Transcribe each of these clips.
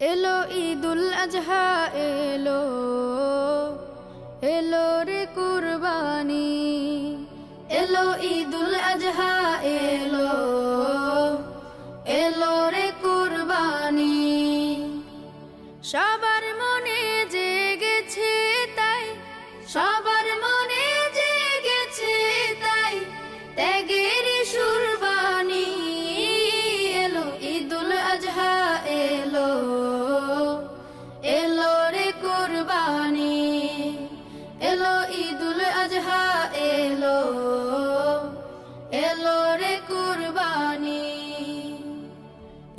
এলো ঈদুল আজহা এলো এলো রে কুরবানি। এলো ঈদুল আজহা এলো।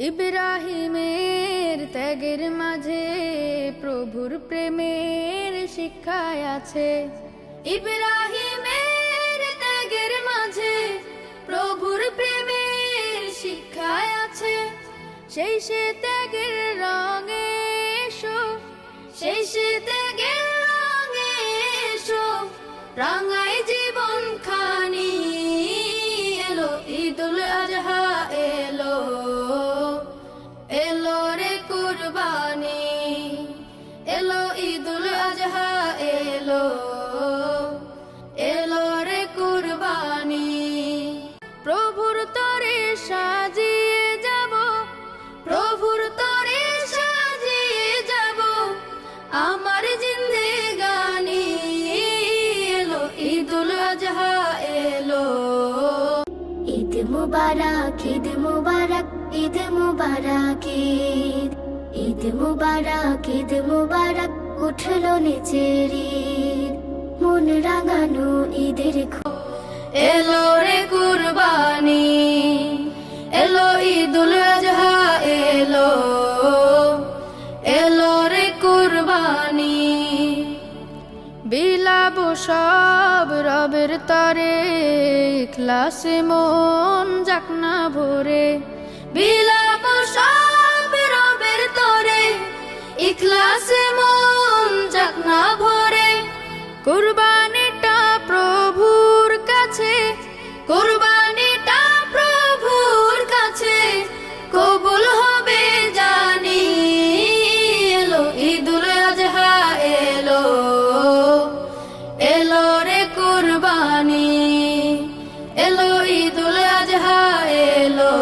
ইব্রাহিমের ত্যাগের মাঝে প্রভুর প্রেমের শিক্ষায় আছে। ইব্রাহিমের ত্যাগের মাঝে প্রভুর প্রেমের শিক্ষায় আছে। সেই সে ত্যাগের রঙে সেই সে ত্যাগের রঙে রাঙাই জীবন মুবারক ঈদ ঈদ মুবারক ঈদ মুবারক, উঠল নিচের ঈদ। মন রাঙানো ঈদের এলো রে কুরবানি, এলো ঈদুল আজহা, এলো এলো রে কুরবানি। বিলাব সব রবের তরে, ক্লাসে মন যাক না ভরে। বিলাব কুরবানিটা প্রভুর কাছে, কুরবানিটা প্রভুর কাছে, কবুল হবে জানি এলো, ঈদুল আজহা এলো এলো রে কুরবানি, এলো ঈদুল আজহা এলো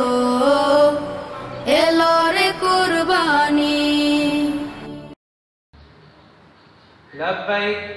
এলো রে কুরবানি।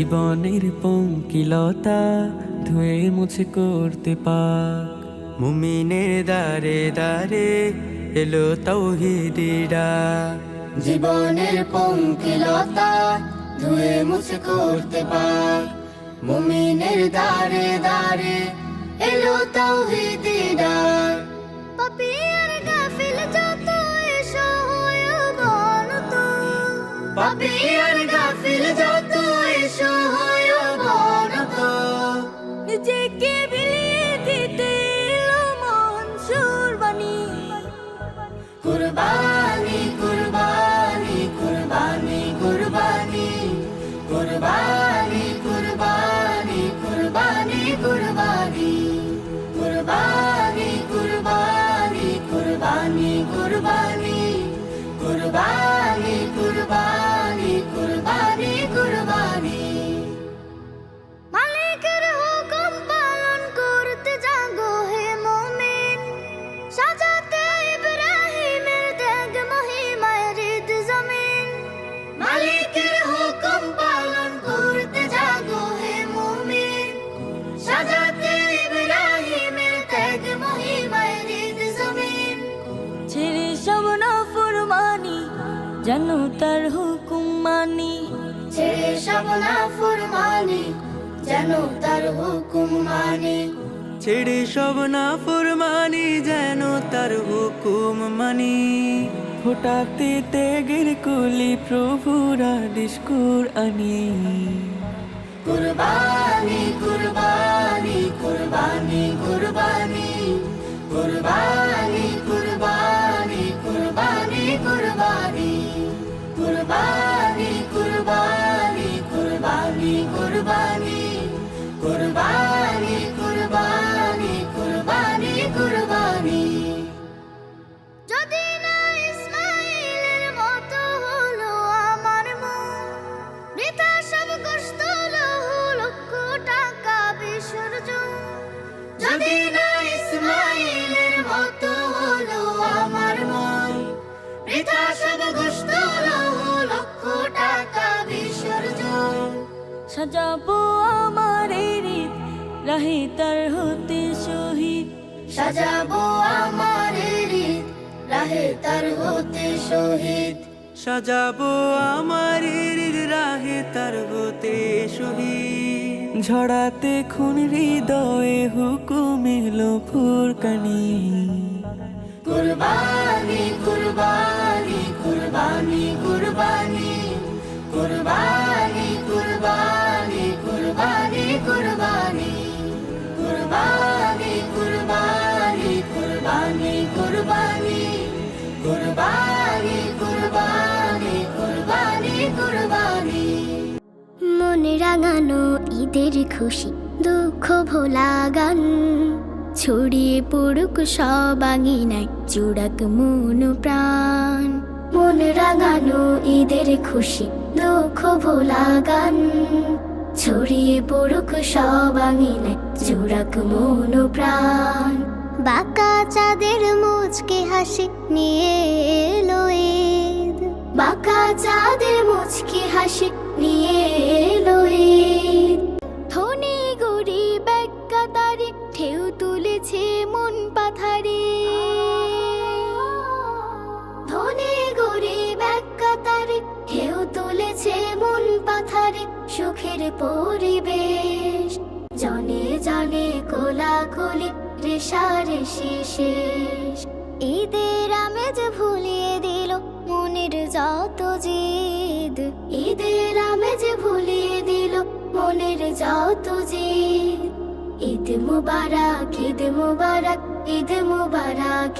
জীবনের পঙ্কিলতা ধুয়ে মুছে করতে পাক। মুমিনের দারে দারে এলো তৌহিদি ডাক। জীবনের পঙ্কিলতা ধুয়ে মুছে করতে পার মুমিনের দারে দারে এলো তাওহীদের ডাক। পাপি আর গাফিল যত এসো হয় অবনত পাপি জানো তার হুকুম মানি। ছেড়ে সব না ফুরমানি যেন তার হুকুম মানে। ছেড়ে সব না ফরমানি যেন তার হুকুম মানি। ফোটাতে ত্যাগের কুলি প্রভুর আদেশ আনি কুরবানি কুরবানি কুরবানি কুরবানি। সাজাবো আমার হৃদ রাহে তার হতে শহীদ। সাজাবো আমার হৃদ রাহে তার হতে শহীদ। সাজাবো আমার রাহে তার হতে শহীদ। ঝড়াতে খুন হৃদয়ে হুকুম এলো ফুরকানি। কুরবানি কুরবানি কুরবানি কুরবানি কুরবানি। রাঙানো ঈদের খুশি, দুঃখ ভোলা গান ছড়িয়ে পড়ুক সব আঙিনায়, চূড়াক মন প্রাণ। মন রাঙানো ঈদের খুশি, দুঃখ ভোলা গান ছড়িয়ে পড়ুক সব আঙিনায়, চূড়াক মন প্রাণ। বাঁকা চাঁদের মুচকে হাসি নিয়ে এলো ঈদ। বাঁকা চাঁদের মুচকে হাসি নিয়ে এলো ঈদ ধনী গরিব এক কাতারে, ঢেউ তুলেছে মন পাথারে। ধনী গরিব এক কাতারে, ঢেউ তুলেছে মন পাথারে, সুখের পরিবেশ। জনে জনে কোলাকুলি রেশারেশি শেষ। ঈদের আমেজ ভুলিয়ে দিল মনের যত জিদ। ঈদের আমেজ ভুলিয়ে দিল মনের যত যে। ঈদ মুবারক ঈদ মুবারক ঈদ মুবারক